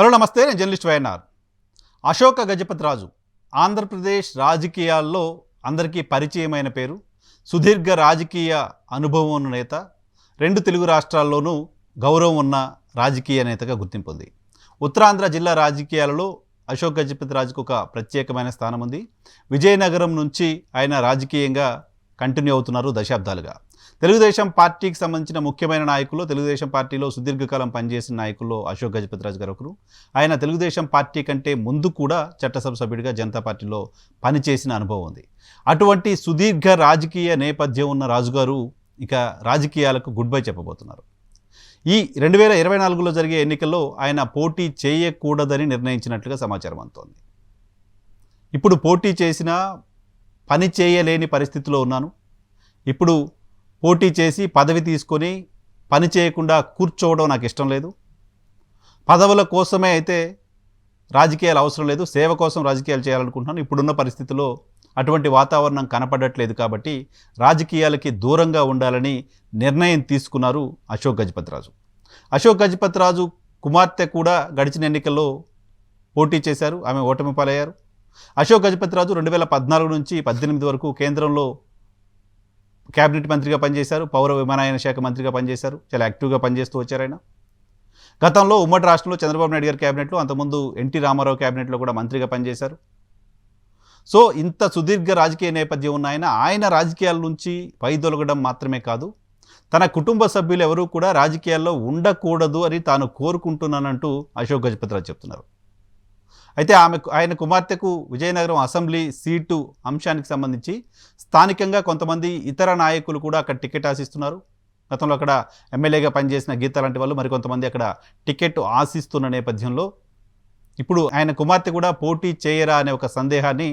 Hello నమస్తే నేను journalist YNR. Ashoka Gajapathi Raju Andhra Pradesh రాజకీయాల్లో అందరికీ పరిచయమైన పేరు సుదీర్ఘ రాజకీయ అనుభవం ఉన్న నేత రెండు తెలుగు రాష్ట్రాల్లోనూ గౌరవం ఉన్న రాజకీయ నేతగా గుర్తింపొంది ఉత్తరాంధ్ర జిల్లా రాజకీయాలలో అశోక్ గజపతి రాజుకు ఒక ప్రత్యేకమైన స్థానం ఉంది. విజయనగరం నుంచి ఆయన రాజకీయంగా కంటిన్యూ అవుతున్నారు దశాబ్దాలుగా. తెలుగుదేశం పార్టీకి సంబంధించిన ముఖ్యమైన నాయకులు తెలుగుదేశం పార్టీలో సుదీర్ఘకాలం పనిచేసిన నాయకుల్లో అశోక్ గజపతిరాజు గారు ఒకరు. ఆయన తెలుగుదేశం పార్టీ కంటే ముందు కూడా చట్టసభ సభ్యుడిగా జనతా పార్టీలో పనిచేసిన అనుభవం ఉంది. అటువంటి సుదీర్ఘ రాజకీయ నేపథ్యం ఉన్న రాజుగారు ఇక రాజకీయాలకు గుడ్ బై చెప్పబోతున్నారు. ఈ రెండు వేల ఇరవై నాలుగులో జరిగే ఎన్నికల్లో ఆయన పోటీ చేయకూడదని నిర్ణయించినట్లుగా సమాచారం అందుతోంది. ఇప్పుడు పోటీ చేసినా పని చేయలేని పరిస్థితిలో ఉన్నాను. ఇప్పుడు పోటీ చేసి పదవి తీసుకొని పని చేయకుండా కూర్చోవడం నాకు ఇష్టం లేదు. పదవుల కోసమే అయితే రాజకీయాలు అవసరం లేదు. సేవ కోసం రాజకీయాలు చేయాలనుకుంటున్నాను. ఇప్పుడున్న పరిస్థితిలో అటువంటి వాతావరణం కనపడట్లేదు కాబట్టి రాజకీయాలకి దూరంగా ఉండాలని నిర్ణయం తీసుకున్నారు అశోక్ గజపతిరాజు. అశోక్ గజపతిరాజు కుమార్తె కూడా గడిచిన ఎన్నికల్లో పోటీ చేశారు. ఆమె ఓటమి పాలయ్యారు అశోక్ గజపతిరాజు రెండు వేల పద్నాలుగు నుంచి పద్దెనిమిది వరకు కేంద్రంలో క్యాబినెట్ మంత్రిగా పనిచేశారు పౌర విమానయాన శాఖ మంత్రిగా పనిచేశారు చాలా యాక్టివ్గా పనిచేస్తూ వచ్చారు ఆయన. గతంలో ఉమ్మడి రాష్ట్రంలో చంద్రబాబు నాయుడు గారి క్యాబినెట్లో అంతకుముందు ఎన్టీ రామారావు క్యాబినెట్లో కూడా మంత్రిగా పనిచేశారు. సో ఇంత సుదీర్ఘ రాజకీయ నేపథ్యం ఉన్న ఆయన ఆయన రాజకీయాల నుంచి పైదొలగడం మాత్రమే కాదు తన కుటుంబ సభ్యులు ఎవరూ కూడా రాజకీయాల్లో ఉండకూడదు అని తాను కోరుకుంటున్నానంటూ అశోక్ గజపతిరాజు చెప్తున్నారు. అయితే ఆమె ఆయన కుమార్తెకు విజయనగరం అసెంబ్లీ సీటు అంశానికి సంబంధించి స్థానికంగా కొంతమంది ఇతర నాయకులు కూడా అక్కడ టికెట్ ఆశిస్తున్నారు. గతంలో అక్కడ ఎమ్మెల్యేగా పనిచేసిన గీత లాంటి వాళ్ళు మరికొంతమంది అక్కడ టికెట్ ఆశిస్తున్న నేపథ్యంలో ఇప్పుడు ఆయన కుమార్తె కూడా పోటీ చేయరా అనే ఒక సందేహాన్ని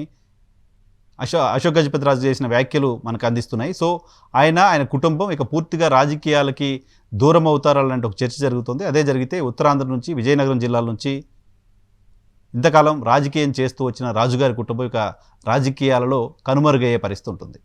అశో అశోక్ గజపతిరాజు చేసిన వ్యాఖ్యలు మనకు అందిస్తున్నాయి. సో ఆయన ఆయన కుటుంబం ఇక పూర్తిగా రాజకీయాలకి దూరం అవుతారలాంటి ఒక చర్చ జరుగుతుంది. అదే జరిగితే ఉత్తరాంధ్ర నుంచి విజయనగరం జిల్లాల నుంచి ఇంతకాలం రాజకీయం చేస్తూ వచ్చిన రాజుగారి కుటుంబం ఇక రాజకీయాలలో కనుమరుగయ్యే పరిస్థితి ఉంటుంది.